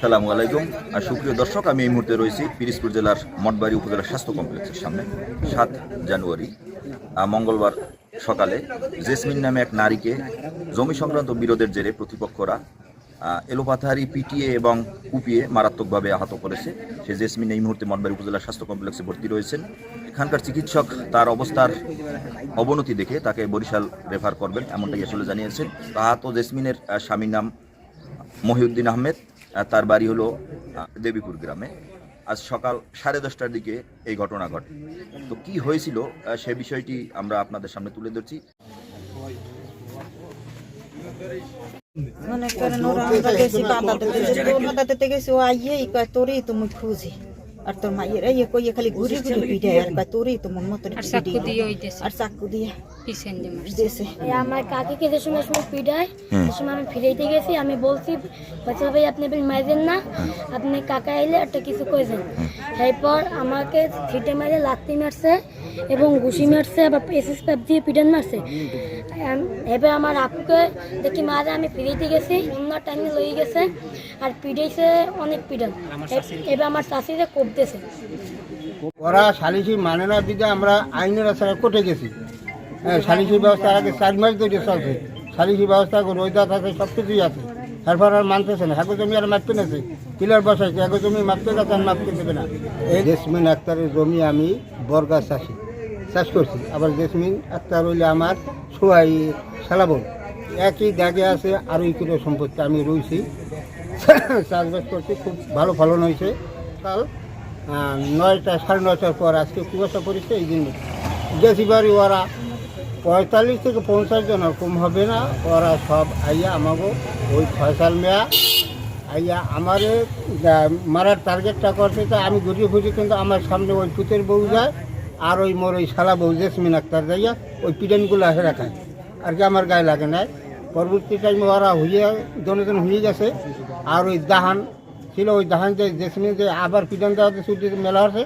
সালামু আলাইকুম। আর সুপ্রিয় দর্শক আমি এই মুহূর্তে রয়েছি পিরিজপুর জেলার মঠবাড়ি উপজেলা স্বাস্থ্য কমপ্লেক্সের সামনে সাত জানুয়ারি মঙ্গলবার সকালে জেসমিন নামে এক নারীকে জমি সংক্রান্ত বিরোধের জেরে প্রতিপক্ষরা এলোপাথারি পিটিয়ে এবং কুপিয়ে মারাত্মকভাবে আহত করেছে। সে জেসমিন এই মুহূর্তে মঠবাড়ি উপজেলা স্বাস্থ্য কমপ্লেক্সে ভর্তি রয়েছেন। এখানকার চিকিৎসক তার অবস্থার অবনতি দেখে তাকে বরিশাল রেফার করবেন এমনটাই আসলে জানিয়েছেন। আহত জেসমিনের স্বামীর নাম মহিউদ্দিন আহমেদ। আহ, তার বাড়ি হলো দেবীপুর গ্রামে। আজ সকাল সাড়ে দশটার দিকে এই ঘটনা ঘটে। তো কি হয়েছিল সে বিষয়টি আমরা আপনাদের সামনে তুলে ধরছি। মনে করেন ওরা আমরা গেছি বাধা দিতে গেছি তো গেছি ও আইয়ে কয় তোরই তো মুখ খুঁজি। আর তোর মাইয়ের ইয়ে কইয়ে খালি ঘুরে ঘুরি পিঠে আর কয় তোরই তো মন মতন আর চাকু দিয়ে ওই দেশে আর চাকু দিয়ে পিছন দিয়ে মারছে। দিয়েছে আমার কাকিকে যে সময় সময় পিডায় সে সময় আমি ফিরাইতে গেছি আমি বলছি বাচ্চা ভাই আপনি এবার মাইজেন না আপনি কাকা এলে একটা কিছু কইছেন এরপর আমাকে ছিটে মারে লাত্তি মারছে এবং ঘুষি মারছে আবার এসএস প্যাপ দিয়ে পিটান মারছে এবার আমার আপুকে দেখি মারে আমি ফিরাইতে গেছি, অন্য টাইমে লই গেছে, আর পিড়াইছে অনেক পিটান এবার আমার চাষিরে কোপ দিয়েছে ওরা সালিসি মানে না বিধে আমরা আইনের আসারে কোর্টে গেছি। হ্যাঁ সালিসি ব্যবস্থার আগে চার মাস ধরে চলছে। সালিসি ব্যবস্থা, রোজা থাকে সব কিছুই আছে। তারপর আর মানতেছে না। হাগো জমি আর মাপতে নেছে। পিলার বসাইছে, হাগো জমি মাপতে গেছে আর মাপতে দেবে না। এই জেসমিন আক্তারের জমি আমি বরগা চাষি। চাষ করছি। আবার জেসমিন আক্তার হইলে আমার সোয়াই সালাবন একই দাগে আছে আরও কিলো সম্পত্তি আমি রয়েছি। চাষবাস করছি, খুব ভালো ফলন হয়েছে। কাল নয়টা, সাড়ে নয়টার পর আজকে কুয়াশা পড়েছে, এই দিন বাড়ি। ওরা পঁয়তাল্লিশ থেকে পঞ্চাশ জন কম হবে না। ওরা সব আইয়া আমাকে ওই ফয়সাল মেয়া আইয়া আমারে মারার টার্গেটটা করছে। তো আমি ঘুরিয়ে ফুটি কিন্তু আমার সামনে ওই পুতের বউ যায়। আর ওই মোর ওই শালা বউ জেসমিন আক্তার যাইয়া ওই পিডেনগুলো আসে রাখায়। আর কি আমার গায়ে লাগে নাই। পরবর্তী টাইমে ওরা হইয়া দনজন হয়ে গেছে। আর ওই দাহান ছিল, ওই দাহান যে জেসমিন যে আবার পিডন দেওয়া দিয়েছে উঠে মেলা হচ্ছে,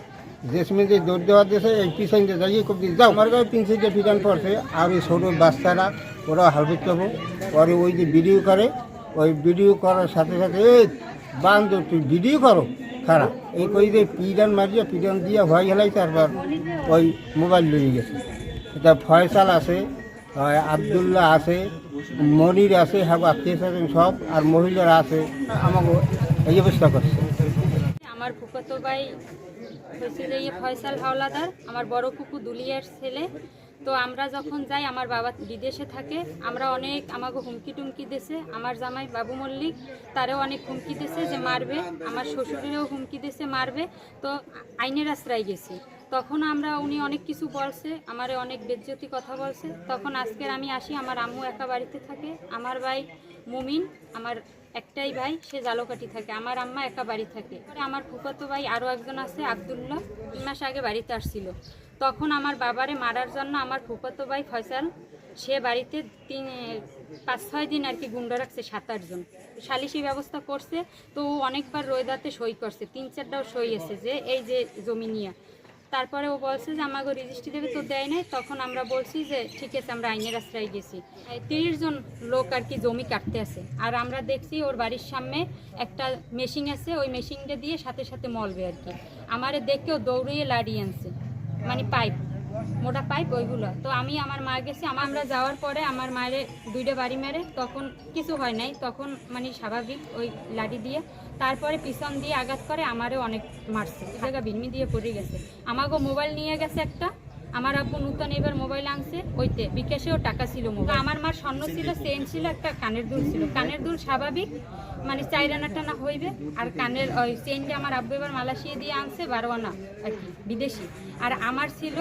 জেসমিন যে দৌড় দেওয়া দিয়েছে এই পিছন যে যাইয়ে খুব যাও, আমার গায়ে তিন সিটে পিডন পড়ছে। আর ওই ছোটো বাচ্চারা, ওরা হালফিট করব পরে ওই যে ভিডিও করে, ওই ভিডিও করার সাথে সাথে, এই বান্ধ তুই ভিডিও করো। খারাপ এই কই যে পিডন মারিয়ে, পিডন দিয়ে ভয় হেলাই তারপর ওই মোবাইল লইয়ে গেছে। এটা ফয়সাল আছে, হয় আবদুল্লাহ আছে, মনির আছে হ্যাঁ আত্মীয় স্বজন সব, আর মহিলারা আছে, আমাকে এই অবস্থা করছে। আমার ফুফাতো ভাই ফয়সাল হাওলাদার, আমার বড় ফুকু দুলিয়ার ছেলে। তো আমরা যখন যাই, আমার বাবা বিদেশে থাকে। আমরা অনেক আমাকে হুমকি টুমকি দিছে। আমার জামাই বাবু মল্লিক, তারেও অনেক হুমকি দিছে যে মারবে। আমার শ্বশুরেরও হুমকি দিছে, মারবে। তো আইনের আশ্রয় গেছি। তখন আমরা, উনি অনেক কিছু বলছে, আমার অনেক বেজ্জতি কথা বলছে। তখন আজকের আমি আসি, আমার আম্মু একা বাড়িতে থাকে। আমার ভাই মুমিন, আমার একটাই ভাই, সে জালকাটি থাকে। আমার আম্মা একা বাড়ি থাকে। আমার ফুফাতো ভাই আরও একজন আছে, আবদুল্লাহ। তিন মাস আগে বাড়িতে আসছিল। তখন আমার বাবারে মারার জন্য আমার ফুফাতো ভাই ফয়সাল, সে বাড়িতে তিন, পাঁচ, ছয় দিন আর কি গুন্ডা রাখছে, সাত আটজন সালিশি ব্যবস্থা করছে, তো অনেকবার রোয়দাতে সই করছে। তিন, চারটাও সই আছে যে, এই যে জমি নিয়ে। তারপরে ও বলছে যে, আমাকে রেজিস্ট্রি দেবে তো দেয় নাই। তখন আমরা বলছি যে, ঠিক আছে, আমরা আইনের আশ্রয় গেছি। তিরিশ জন লোক আর কি জমি কাটতে আছে। আর আমরা দেখছি ওর বাড়ির সামনে একটা মেশিন আছে, ওই মেশিনটা দিয়ে সাথে সাথে মলবে আর কি। আমারে দেখেও দৌড়িয়ে লাড়িয়ে আনছে। মানে পাইপ। মোটা পাইপ, ওইগুলো। তো আমি আমার মা গেছি, আমার আমরা যাওয়ার পরে আমার মায়ের দুইটা বাড়ি মেরে, তখন কিছু হয় নাই, তখন মানে স্বাভাবিক ওই লাঠি দিয়ে। তারপরে পিছন দিয়ে আঘাত করে আমারও অনেক মারছে, জায়গা বিনমি দিয়ে পড়ে গেছে। আমাকেও মোবাইল নিয়ে গেছে একটা আমার আব্বু নূতন এবার মোবাইল আনছে ওইতে বিকাশেও টাকা ছিল মোবাইল আমার মার স্বর্ণ ছিল চেন ছিল একটা কানের দুল ছিল। কানের দুল স্বাভাবিক মানে চার আনা টানা হইবে আর কানের ওই চেনটা আমার আব্বু এবার মালয়েশিয়া দিয়ে আনছে বারো আনা আর কি বিদেশি। আর আমার ছিল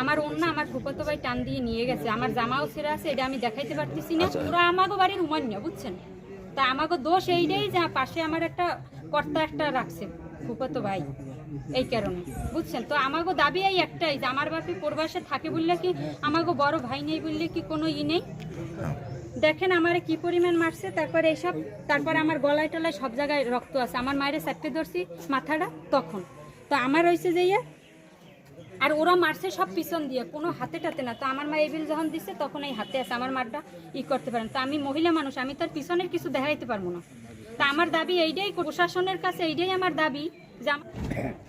আমার অন্য আমার ফুপতো ভাই টান দিয়ে নিয়ে গেছে। আমার জামাও ছেড়ে আছে এটা আমি দেখাইতে পারতেছি না। পুরো আমাকে বাড়ির উমান্য বুঝছেন? তা আমাকে দোষ এইটাই যে পাশে আমার একটা কর্তা একটা রাখছে ফুপতো ভাই। এই কারণে। বুঝছেন? তো আমাকে দাবি এই একটাই যে আমার বাপি পূর্বাসে থাকে বললে কি আমাকে বড় ভাই নেই বললে কি কোনো ই নেই? দেখেন আমারে কি পরিমাণ মারছে তারপরে এইসব তারপরে আমার গলায় টলায় সব জায়গায় রক্ত আছে। আমার মায়ের চারটে ধরছি মাথাটা তখন। তো আমার হয়েছে যে ইয়ে আর ওরা মারছে সব পিছন দিয়ে কোনো হাতে টাতে না। তো আমার মা এই বিল যখন দিচ্ছে তখন এই হাতে আছে আমার মারটা ই করতে পারেন। তো আমি মহিলা মানুষ আমি তার পিছনের কিছু দেখাইতে পারব না। তা আমার দাবি এইটাই প্রশাসনের কাছে এইটাই আমার দাবি আম-